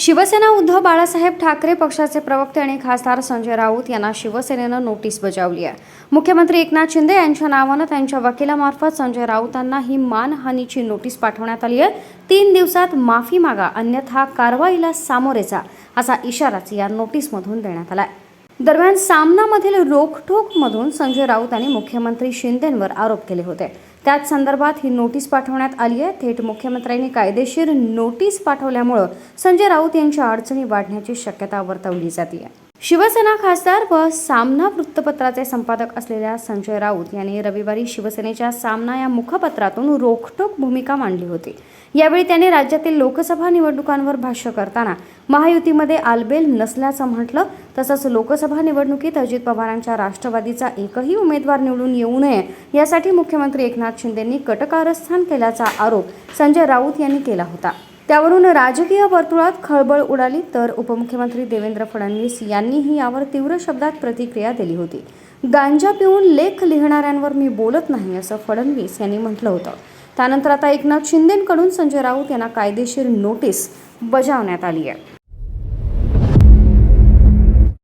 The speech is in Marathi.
शिवसेना उद्धव बाळासाहेब ठाकरे पक्षाचे प्रवक्ते आणि खासदार संजय राऊत यांना शिवसेनेनं नोटीस बजावली आहे. मुख्यमंत्री एकनाथ शिंदे यांच्या नावानं त्यांच्या वकिलामार्फत संजय राऊतांना ही मानहानीची नोटीस पाठवण्यात आली आहे. तीन दिवसात माफी मागा अन्यथा कारवाईला सामोरे जा असा इशाराच या नोटीसमधून देण्यात आला दरम्यान सामनामधील रोखठोकमधून संजय राऊत यांनी मुख्यमंत्री शिंदेंवर आरोप केले होते. त्याच संदर्भात ही नोटीस पाठवण्यात आली आहे. थेट मुख्यमंत्र्यांनी कायदेशीर नोटीस पाठवल्यामुळं संजय राऊत यांच्या अडचणी वाढण्याची शक्यता वर्तवली जाते शिवसेना खासदार व सामना वृत्तपत्राचे संपादक असलेल्या संजय राऊत यांनी रविवारी शिवसेनेच्या सामना या मुखपत्रातून रोखटोक भूमिका मांडली होती. यावेळी त्यांनी राज्यातील लोकसभा निवडणुकांवर भाष्य करताना महायुतीमध्ये आलबेल नसल्याचं म्हटलं तसंच लोकसभा निवडणुकीत अजित पवारांच्या राष्ट्रवादीचा एकही उमेदवार निवडून येऊ नये यासाठी मुख्यमंत्री एकनाथ शिंदेंनी कटकारस्थान केल्याचा आरोप संजय राऊत यांनी केला होता. त्यावरून राजकीय वर्तुळात खळबळ उडाली तर उपमुख्यमंत्री देवेंद्र फडणवीस यांनीही यावर तीव्र शब्दात प्रतिक्रिया दिली होती. गांजा पिऊन लेख लिहिणाऱ्यांवर मी बोलत नाही असं फडणवीस यांनी म्हटलं होतं. त्यानंतर आता एकनाथ शिंदेकडून संजय राऊत यांना कायदेशीर नोटीस बजावण्यात आली आहे.